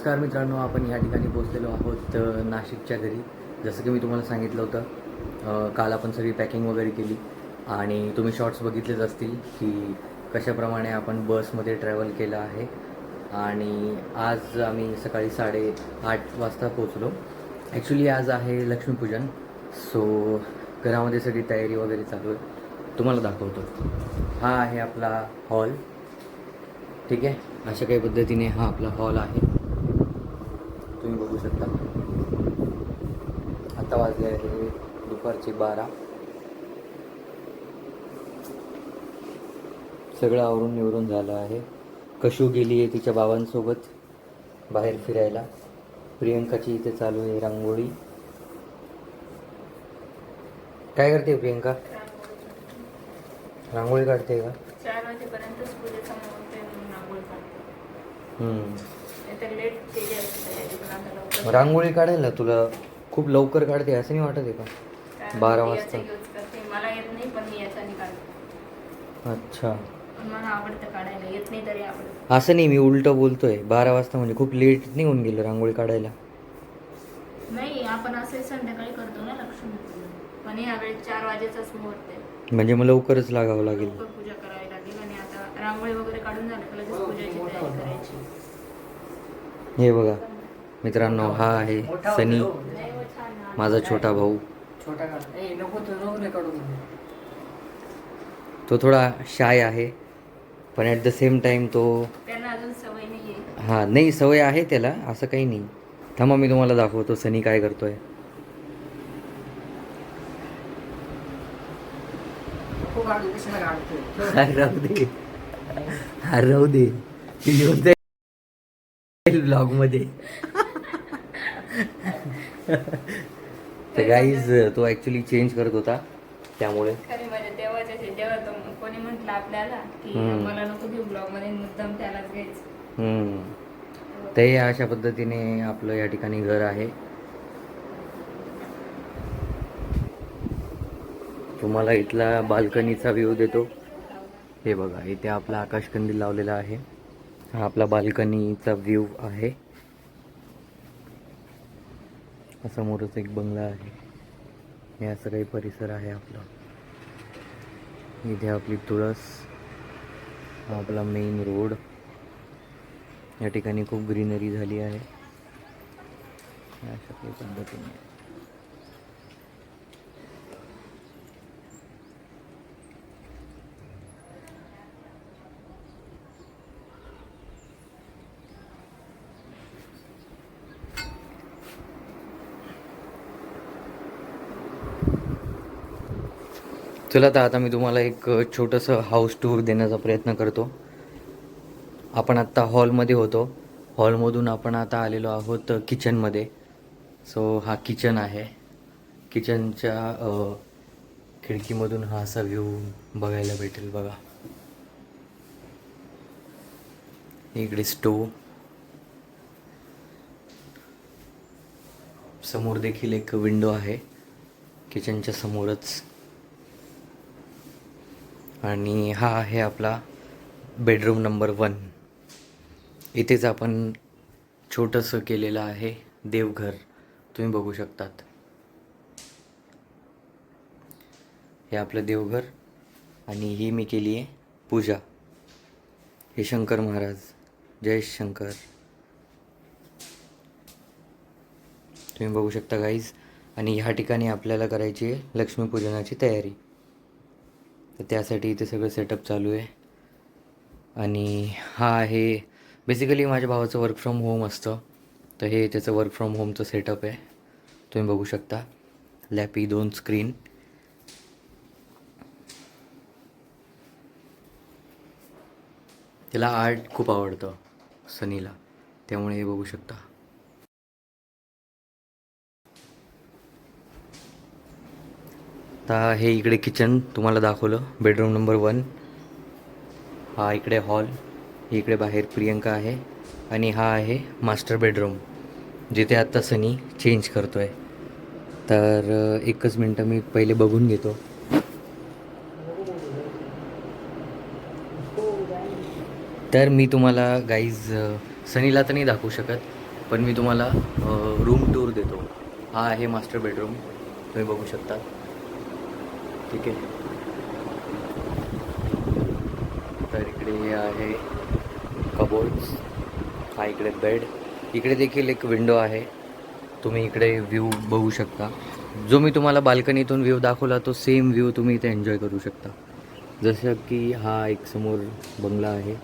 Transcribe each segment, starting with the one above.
नमस्कार मित्रांनो आपण या ठिकाणी पोहोचलेलो आहोत नाशिकच्या घरी. जसं की मी तुम्हाला सांगितलं होतं काल आपण सगळी पॅकिंग वगैरे केली आणि तुम्ही शॉर्ट्स बघितलेच असतील की कशाप्रमाणे आपण बसमध्ये ट्रॅव्हल केलं आहे. आणि आज आम्ही सकाळी साडे आठ वाजता पोचलो ॲक्च्युली आज आहे लक्ष्मीपूजन सो घरामध्ये सगळी तयारी वगैरे चालू आहे. तुम्हाला दाखवतो. हा आहे आपला हॉल ठीक आहे? अशा काही पद्धतीने हा आपला हॉल आहे तुम्ही बघू शकता आता वाजले आहे दुपारचे बारा. सगळं आवरून निवरून झालं आहे. कशू गेली आहे तिच्या बाबांसोबत बाहेर फिरायला? प्रियंकाची इथे चालू आहे रांगोळी. काय करते प्रियंका? रांगोळी काढते का? चार वाजेपर्यंतच पूजेचा रांगोळी काढते. रांगोळी काढेल ना तुला? खूप लवकर काढते असं नाही वाटत आहे का? बारा वाजता. याचा यूज करते. मला येत नाही पण मी काढते अच्छा. पण मला आवडतं काढायला. येत नाही तरी आवडतं. असं नाही मी उलटं बोलतोय. बारा वाजता म्हणजे खूप लेट नाही होऊन गेलं रांगोळी काढायला. नाही आपण असे संध्याकाळी करतो ना लक्ष्मी पण यावेळी चार वाजेचाच मुहूर्त आहे. म्हणजे मग लवकरच लागावं लागेल. लवकर पूजा करावी लागेल आणि आता रांगोळी वगैरे काढून झालं की लगेच पूजेची तयारी करायची. हे बघा मित्रांनो हा आहे सनी नाही हो, छान. माझा छोटा भाऊ. छोटा काढ ए नको तो थोडा शाय आहे पण ॲट द सेम टाइम तो त्यांना अजून सवय नाही आहे हा नाही सवय आहे त्याला असं काही नाही. थांबा मी तुम्हाला दाखवतो सनी काय करतोय. नको काढू कशाला काढतोय? अरे राहू दे. राहू दे. ती येऊन जाईल ब्लॉगमध्ये. तर गाईज तो ऍक्च्युली चेंज करत होता त्यामुळे. खरे म्हणजे तो कोणी म्हटलं आपल्याला की हम्म. मला नको घेऊ ब्लॉगमध्ये मुद्दाम त्यालाच घ्यायचं. हम्म. तर हे अशा पद्धतीने आपलं या ठिकाणी घर आहे. तुम्हाला इथला बाल्कनीचा व्ह्यू देतो. हे बघा इथे आपला आकाशकंदील लावलेला आहे. हा आपला बाल्कनीचा व्ह्यू आहे. समोरच एक बंगला आहे. हे असं काही परिसर आहे आपला. इथे आपली तुळस आपला मेन रोड या ठिकाणी खूप ग्रीनरी झाली आहे. अशा काही पद्धतीने. चला तर आता मी तुम्हाला एक छोटंसं हाऊस टूर देण्याचा प्रयत्न करतो. आपण आत्ता हॉलमध्ये होतो. हॉलमधून आपण आता आलेलो आहोत किचनमध्ये सो हा किचन आहे. किचनच्या खिडकीमधून हा असा व्ह्यू बघायला भेटेल बघा. इकडे स्टोव समोर देखील एक विंडो आहे. किचनच्या समोरच आणि हा आहे आपला बेडरूम नंबर वन इथेच आपण छोटंसं केलेलं आहे देवघर. तुम्ही बघू शकतात. हे आपलं देवघर आणि ही मी केली आहे पूजा. हे शंकर महाराज. जय शंकर. तुम्ही बघू शकता गाईज आणि ह्या ठिकाणी आपल्याला करायची आहे लक्ष्मीपूजनाची तयारी. तर त्यासाठी इथे सगळं सेटअप चालू आहे. आणि हा आहे बेसिकली माझ्या भावाचं वर्क फ्रॉम होम असतं. तर हे त्याचं वर्क फ्रॉम होमचं सेटअप आहे. तुम्ही बघू शकता. लॅपी दोन स्क्रीन त्याला आर्ट खूप आवडतं सनीला. त्यामुळे हे बघू शकता. आता हे इकडे किचन तुम्हाला दाखवलं बेडरूम नंबर वन हा इकडे हॉल इकडे बाहेर प्रियंका आहे आणि हा आहे मास्टर बेडरूम जिथे आत्ता सनी चेंज करतो आहे तर एकच मिनटं मी पहिले बघून घेतो. तर मी तुम्हाला गाईज सनीला तर नाही दाखवू शकत पण मी तुम्हाला रूम टूर देतो. हा आहे मास्टर बेडरूम तुम्ही बघू शकता. ठीक आहे. तर इकडे हे आहे कबोर्ड्स हा इकडे बेड इकडे देखील एक विंडो आहे. तुम्ही इकडे व्ह्यू बघू शकता. जो मी तुम्हाला बाल्कनीतून व्ह्यू दाखवला तो सेम व्ह्यू तुम्ही इथे एन्जॉय करू शकता. जसं की हा एक समोर बंगला आहे.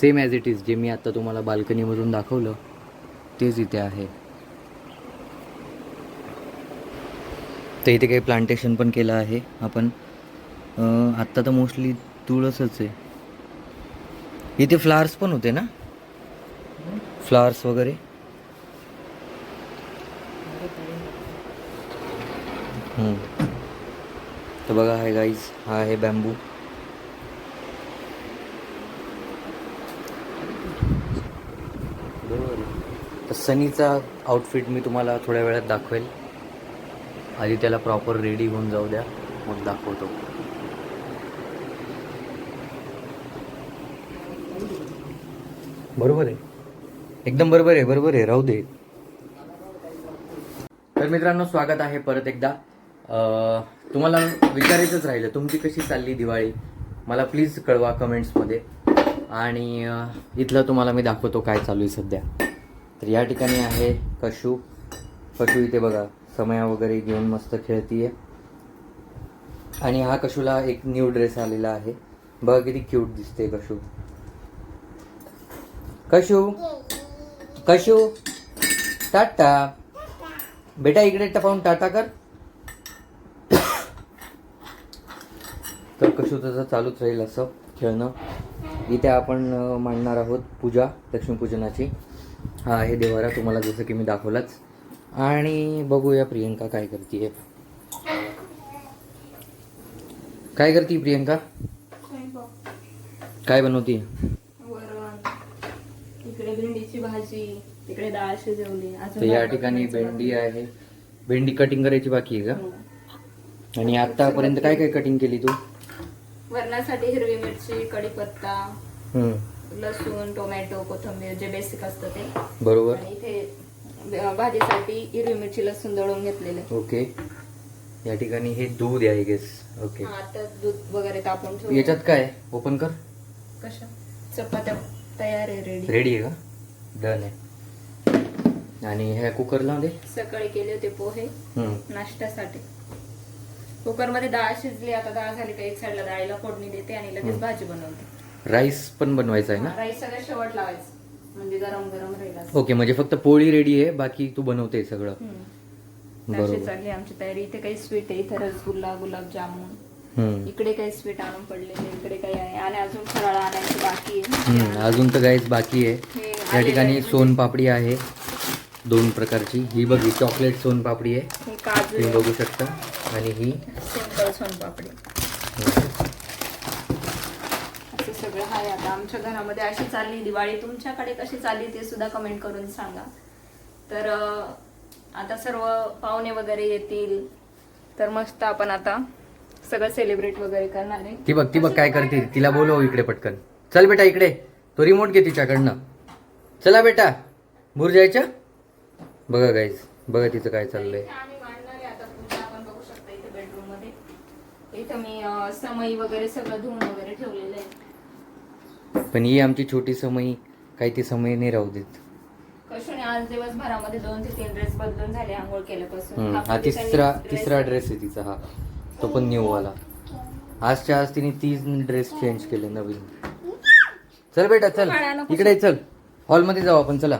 सेम ॲज इट इज जे मी आत्ता तुम्हाला बाल्कनीमधून दाखवलं तेच इथे आहे. तर इथे काही प्लांटेशन पण केलं आहे. आपण आत्ता तर मोस्टली तुळसच आहे. इथे फ्लावर्स पण होते ना? फ्लावर्स वगैरे? तर बघा आहे गाईज हा आहे बॅम्बू बरोबर तर सनीचा आउटफिट मी तुम्हाला थोड्या वेळात दाखवेल. आधी त्याला प्रॉपर रेडी होऊन जाऊ द्या. मग दाखवतो. बरोबर आहे. एकदम बरोबर आहे बरोबर आहे. राहू दे. तर मित्रांनो स्वागत आहे परत एकदा. तुम्हाला विचारायचंच राहिलं तुमची कशी चालली दिवाळी? मला प्लीज कळवा कमेंट्समध्ये आणि इथलं तुम्हाला मी दाखवतो काय चालू आहे सध्या. तर या ठिकाणी आहे कशू. कशू इथे बघा. समया वगैरे घेऊन मस्त खेळतीये. आणि हा कशूला एक न्यू ड्रेस आलेला आहे. बघा किती क्यूट दिसते कशू. कशू? कशू? टाटा. बेटा इकडे टपावून टाटा कर. तर कशू तसं चालूच राहील असं खेळणं. इथे आपण मांडणार आहोत पूजा लक्ष्मीपूजनाची. हा आहे देवारा तुम्हाला जसं की मी दाखवलाच. आणि बघूया प्रियंका काय करते काय करते प्रियंका? काय बनवती? इकडे भेंडीची भाजी तिकडे डाळ शिजवली तर या ठिकाणी भेंडी आहे. भेंडी कटिंग करायची बाकी आहे का? आणि आतापर्यंत काय काय कटिंग केली तू? वरणासाठी हिरवी मिरची कढीपत्ता लसूण टोमॅटो कोथिंबीर जे बेसिक असतं ते. बरोबर. इथे भाजीसाठी हिरवी मिरची लसूण दळून घेतलेले. ओके. या ठिकाणी हे दूध आहे गेस ओके. आता दूध वगैरे तापून याच्यात काय? ओपन कर. कशा? चपात्या तयार आहे रेडी रेडी आहे का? डन आहे. आणि ह्या कुकरला दे. सकाळी केले होते पोहे. नाश्त्यासाठी. कुकरमध्ये डाळ शिजली आता डाळ झाली का एक साईडला डाळीला फोडणी देते आणि लगेच भाजी बनवते. राईस पण बनवायचा आहे ना? राईस सगळं शेवट लावायचं. म्हणजे गरम गरम राहील. ओके म्हणजे फक्त पोळी रेडी आहे बाकी तू बनवते सगळं. अशी चालली आमची तयारी. इथे काही स्वीट आहे इथे रसगुल्ला गुलाबजामुन इकडे काही स्वीट आणून पडलेले इकडे काही आहे. आणि अजून फराळ आणायची बाकी आहे अजून तर गाईज बाकी आहे. या ठिकाणी आहे. सोनपापडी आहे. दोन प्रकारची. ही बघ ही चॉकलेट सोनपापडी आहे. तुम्ही बघू शकता. आणि ही सिंपल सोनपापडी सगळं आहे आता. आमच्या घरामध्ये अशी चालली दिवाळी तुमच्याकडे कशी चालली ते सुद्धा कमेंट करून सांगा. तर आता सर्व पाहुणे वगैरे येतील. तर मस्त आपण आता सगळं सेलिब्रेट वगैरे करणार आहे. ती बघ ती बघ काय करते. तिला बोलव इकडे पटकन. चल बेटा इकडे. तो रिमोट घे तिच्याकडनं. चला बेटा. भूर जायचं? बघा गाईज बघा तिचं काय चाललंय. इथे मी समई वगैरे सगळं धुवून वगैरे ठेवलेलं आहे. पण ही आमची छोटी समयी काही ती समयी नाही राहू देत. कशूने आज दिवसभरामध्ये दोन ते तीन ड्रेस बदलून झाले आंघोळ केल्यापासून. हम्म, हा तिसरा तिसरा ड्रेस आहे तिचा हा. तो पण न्यू वाला. आजच्या आज तिने तीन ड्रेस चेंज केले नवीन. चल बेटा चल. इकडे चल. हॉलमध्ये जाऊ आपण चला.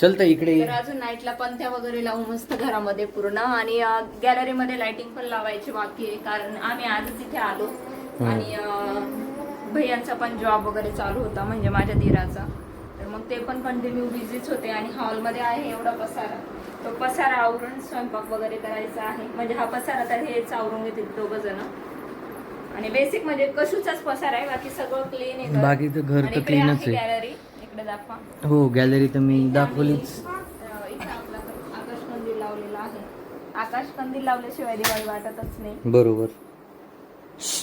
चल तर इकडे अजून नाईटला पंथ्या वगैरे लावून मस्त घरामध्ये पूर्ण. आणि गॅलरीमध्ये लाइटिंग पण लावायची बाकी आहे कारण आम्ही आजच इथे आलो. आणि भैयांचा पण जॉब वगैरे चालू होता म्हणजे माझ्या धीराचा तर मग ते पण कंटिन्यू बिझीच होते आणि हॉलमध्ये आहे एवढा पसारा. तो पसारा आवरून स्वयंपाक वगैरे करायचा आहे. म्हणजे हा पसारा तर हेच आवरून घेतील दोघं जण. आणि बेसिक म्हणजे कशूचाच पसारा आहे बाकी सगळं क्लीन आहे घर. बाकीचं घर तर क्लीनच आहे गॅलरी इकडे दाखवा. हो गॅलरी तर मी दाखवलीच. आकाश कंदील लावलेला आहे. आकाश कंदील लावल्याशिवाय दिवाळी वाटतच नाही. बरोबर.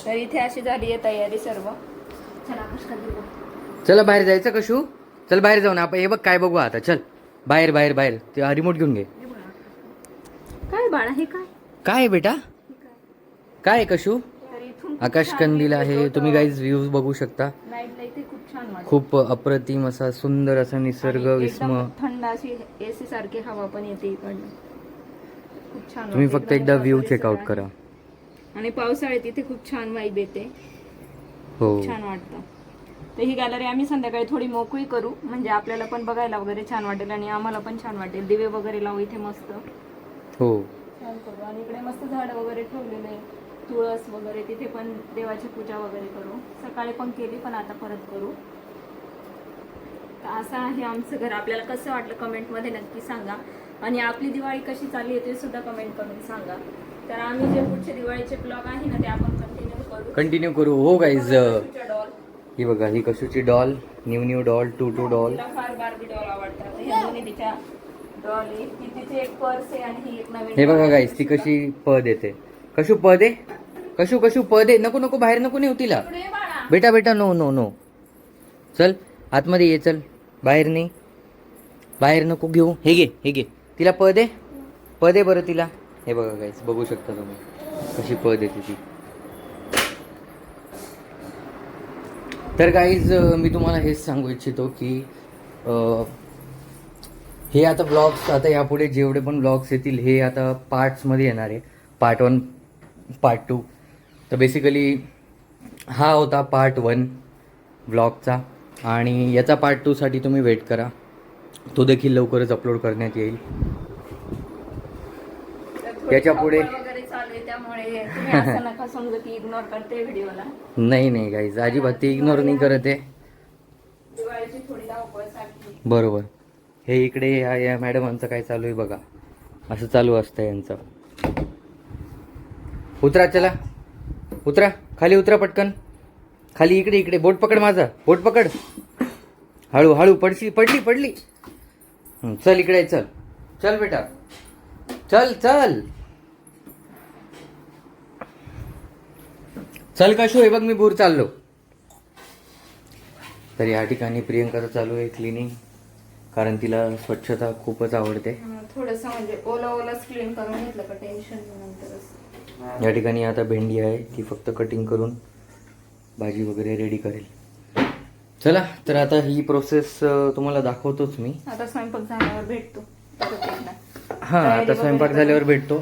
तर इथे अशी झाली आहे तयारी सर्व. चला बाहेर जायचं कशू? चल बाहेर जाऊन आपण हे बघ काय बघू आता चल. बाहेर बाहेर बाहेर. ते रिमोट घेऊन घे. काय बाळा हे काय? काय बेटा? काय? आहे कशू? आकाश कंदील आहे. तुम्ही गाईज व्ह्यूज बघू शकता. खूप अप्रतिम असा सुंदर असा निसर्ग विस्म. थंड अशी एसी सारखी हवा पण येते इकडनं. खूप छान तुम्ही. फक्त एकदा व्ह्यू चेकआउट. करा. आणि पावसाळ्यात इथे खूप छान वाईब येते. हो. छान वाटतं. तर ही गॅलरी आम्ही संध्याकाळी थोडी मोकळी करू. म्हणजे आपल्याला पण बघायला वगैरे छान वाटेल आणि आम्हाला पण छान वाटेल. दिवे वगैरे लावू इथे मस्त. हो. छान करू. आणि इकडे मस्त झाड वगैरे ठेवलेले आहे. तुळस वगैरे तिथे पण देवाची पूजा वगैरे करू. सकाळी पण केली पण आता परत करू. तर असं आहे आमचं घर. आपल्याला कसं वाटलं कमेंटमध्ये नक्की सांगा. आणि आपली दिवाळी कशी चालली आहे ते सुद्धा कमेंट करून सांगा. तर आम्ही जे पुढचे दिवाळीचे ब्लॉग आहे ना ते आपण कंटिन्यू करू. हो गाईज doll. ही बघा ही कशूची doll new new doll two two doll ही बघा. गाईज ती कशी पद येते. कशू पद? आहे कशू कशू पद? नको नको बाहेर नको नेऊ तिला. बेटा बेटा नो नो नो चल आतमध्ये ये चल. बाहेर नाही बाहेर नको घेऊ. हे घे हे घे. तिला पद? आहे पद आहे बरं तिला. हे बघा गाईज बघू शकता तुम्ही. कशी पद येते ती. तर काहीच मी तुम्हाला हेच सांगू इच्छितो की हे आता ब्लॉग्स आता यापुढे जेवढे पण ब्लॉग्स येतील हे आता पार्ट्समध्ये येणार आहे. पार्ट वन पार्ट टू तर बेसिकली हा होता पार्ट वन ब्लॉगचा आणि याचा पार्ट टूसाठी तुम्ही वेट करा. तो देखील लवकरच अपलोड करण्यात येईल. याच्या पुढे- चालू आहे त्यामुळे तुम्ही असं नका समजू की इग्नोर करते व्हिडिओला. नाही नाही गाईज अजिबात ते इग्नोर नाही करत आहे. दिवाळीची थोडी धावपळ सारखी. बरोबर. हे इकडे या या मॅडमांचं काय चालू आहे बघा. असं चालू असतं यांचं. उतरा चला. उतरा. खाली उतरा पटकन. खाली इकडे इकडे. बोट पकड माझा. बोट पकड. हळू हळू. पडशी पडली पडली. हं, चल इकडे चल. चल बेटा. चल चल. चल कशू हे बघ मी दूर चाललो. तर या ठिकाणी प्रियंकाचं चालू आहे क्लिनिंग कारण तिला स्वच्छता खूपच आवडते. थोडस म्हणजे ओला ओलाच क्लीन करून घेतलं का टेन्शन नंतरच. या ठिकाणी आता भेंडी आहे ती फक्त कटिंग करून भाजी वगैरे रेडी करेल. चला तर आता ही प्रोसेस तुम्हाला दाखवतोच मी. आता स्वयंपाक झाल्यावर भेटतो. हां आता स्वयंपाक झाल्यावर भेटतो.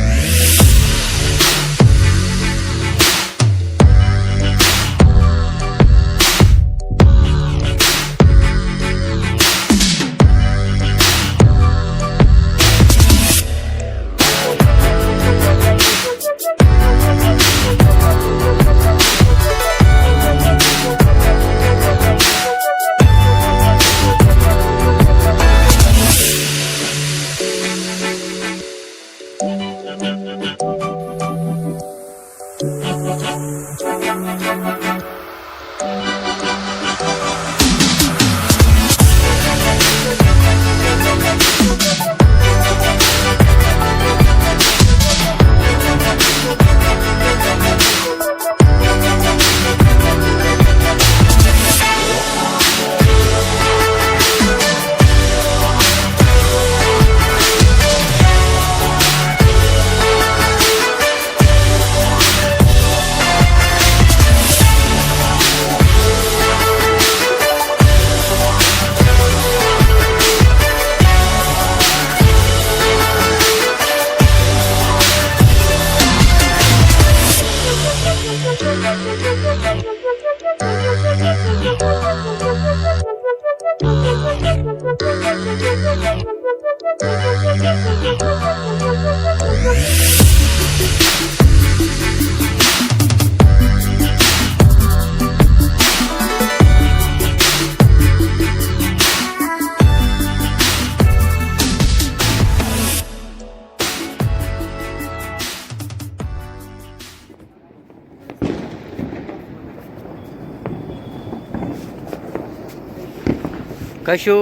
कशू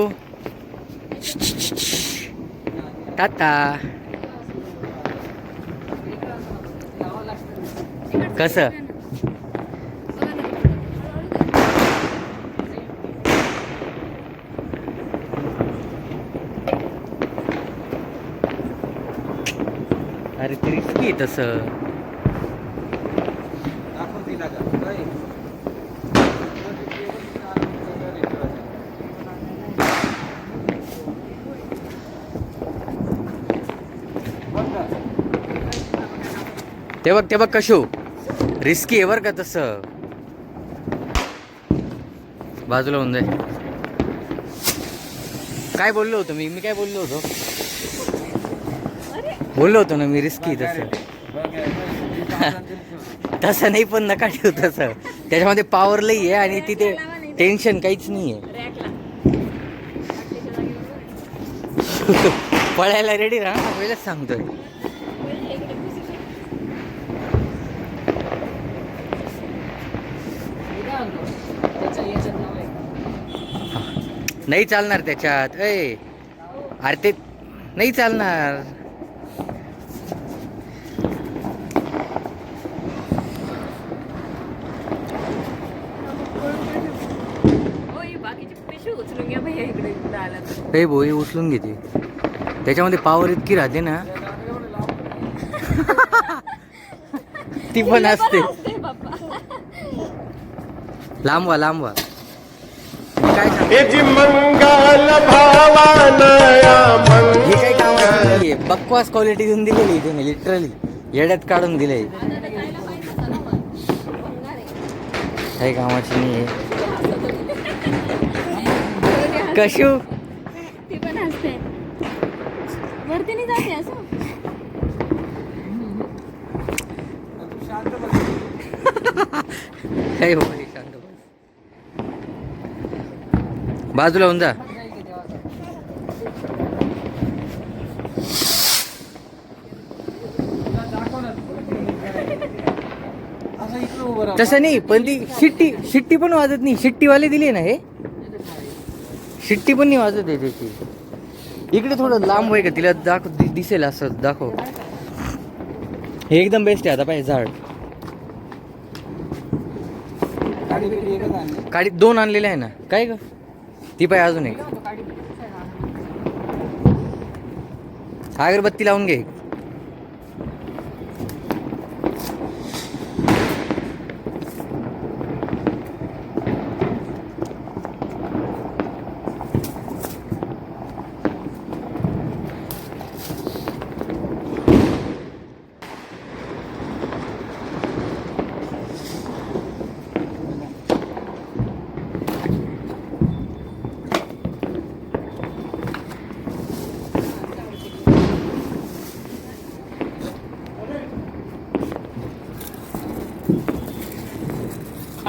टाटा कसं अरे ते रिस्की आहे तसं ते बघ ते बघ कशो. रिस्की आहे बरं का तसं. बाजूला होऊन जाय. काय बोललो होतो मी? मी काय बोललो होतो? बोललो होतो ना मी रिस्की तसं. तसं नाही पण नका ठेवू तसं. त्याच्यामध्ये पॉवर लई आहे आणि तिथे टेन्शन काहीच नाही आहे पळायला रेडी राहा पहिलेच सांगतोय त्याच्या याच्यात नाव आहे नाही चालणार त्याच्यात. ए अरे ते नाही चालणार. बाकीचे पिशवी उचलून घ्या भैया इकडे इकडे आला तर. हे भोई उचलून घेते त्याच्यामध्ये पॉवर इतकी राहते ना. ती पण असते. असते बाप्पा लांब व्हा लांब व्हा मी काय हे काही कामाची नाहीये. बकवास क्वालिटी देऊन दिलेली तुम्ही लिटरली येड्यात काढून दिले काही कामाची नाही कशू? ती पण असते. वरती नाही जाते असं. काही हो शांत बाजूला होऊन जा. तसं नाही पण ती शिट्टी शिट्टी पण वाजत नाही. शिट्टीवाले दिली ना हे? शिट्टी पण नाही वाजत आहे त्याची. इकडे थोडं लांब आहे का? तिला दाखव दिसेल असं दाखव. हे एकदम बेस्ट आहे आता पाहिजे झाड. काडी दोन आणलेले आहे ना. काय ग? ती पाय अजून एक. अगरबत्ती लावून घे.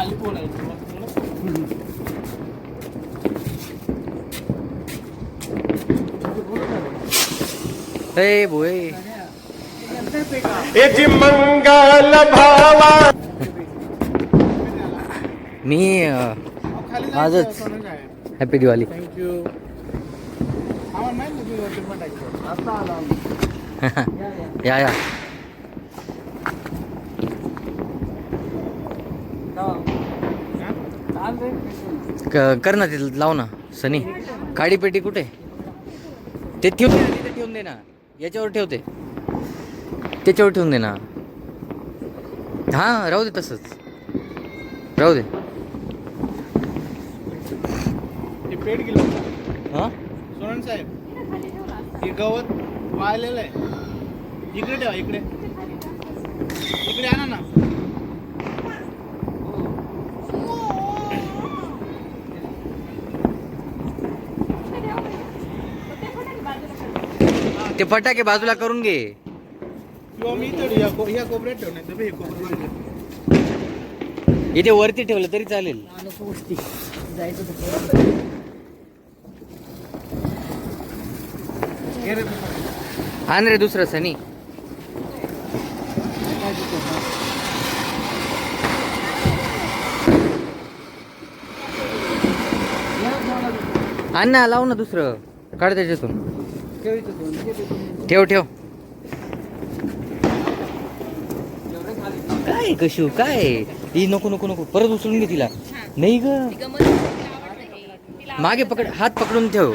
खाली बोलायचं मग थोडं. ए बोय याची मंगल भावा मी आजच. हॅपी दिवाळी थँक्यू आम्हाला माहीत नाही तुम्ही वरती पण टाकतो आता आलो आम्ही या या चाल रे क- कर ना ते लाव ना. सनी काडी पेटी कुठे? ते ठेवून दे ना तिथे ठेवून दे ना. याच्यावर ठेवते. त्याच्यावर ठेवून दे ना. हां राहू दे तसंच. राहू दे. पेट गेलं. हां? सोनन साहेब हे गवत वाळलेलं आहे. इकडे ठेवा इकडे. इकडे आणा ना. ते फटाके बाजूला करून घे. किंवा मी इथं या को- या कोपऱ्यात ठेवणार तर हे कोपऱ्यात ठेव. इथे वरती ठेवलं तरी चालेल. रे. आण रे दुसरं सनी. आण ना लाव ना दुसरं. काढ त्याच्यातून. ठेव ठेव. काय कशू काय? ही नको नको नको. परत उचलून घे तिला. नाही ग. मागे पकड हात पकडून ठेव.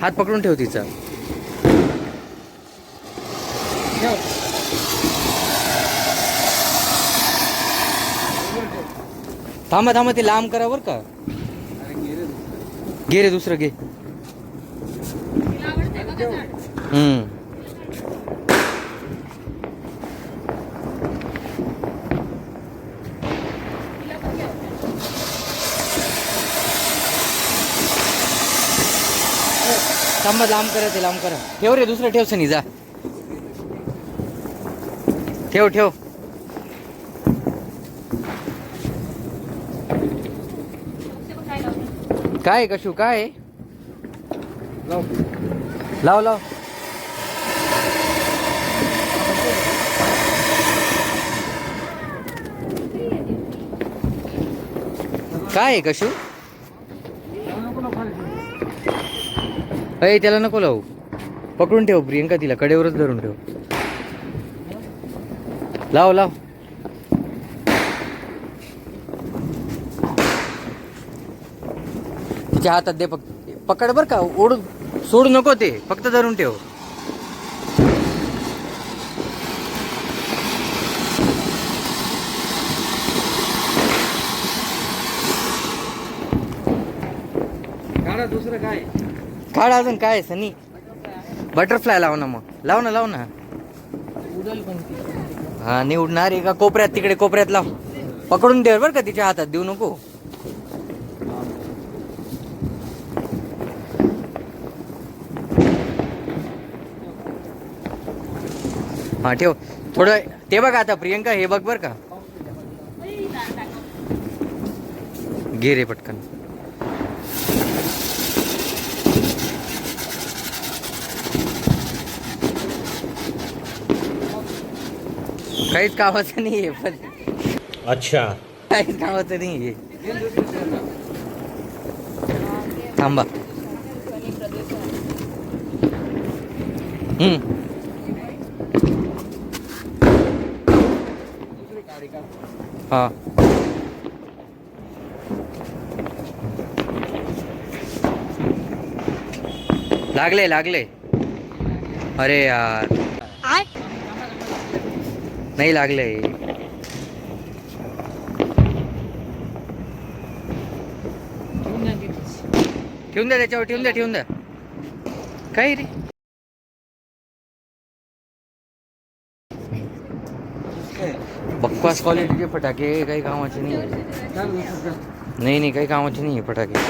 हात पकडून ठेव तिचा. थांबा थांबा ते लांब करा बर का. गेरे रे दुसरं. घे रे दुसरं घे हम्म थांबा लांब करा ते लांब करा. ठेव रे दुसरं ठेव सनी जा. ठेव ठेव. काय कशू? काय लाव. लाव. काय आहे कशू? अय त्याला नको लावू. पकडून ठेव प्रियंका तिला. कडेवरच धरून ठेव. लाव लाव. तिच्या हातात दे पक पकड बर का ओढून सोडू नको ते. फक्त धरून ठेव. काढा दुसरं काय? काढ अजून काय आहे, सनी? बटरफ्लाय लाव ना मग. लाव ना लाव ना. उडल पण ती. हा निवडणार एका कोपऱ्यात तिकडे कोपऱ्यात लाव. पकडून दे बरं का तिच्या हातात देऊ नको. हा ठेव. थोडं ते बघ आता प्रियंका हे बघ बर का. घे रे पटकन. काहीच कामाचं नाही आहे पण अच्छा। काहीच कामाचं नाही आहे थांबा। हम्म। दुसरी काढी का हा लागले लागले अरे यार। नाही लागले घेऊन जा तिथेच. ठेवून द्या त्याच्यावर ठेवून द्या ठेवून द्या काय रे? बकवास क्वालिटीचे फटाके काही कामाचे नाही. नाही नाही काही कामाची नाही फटाके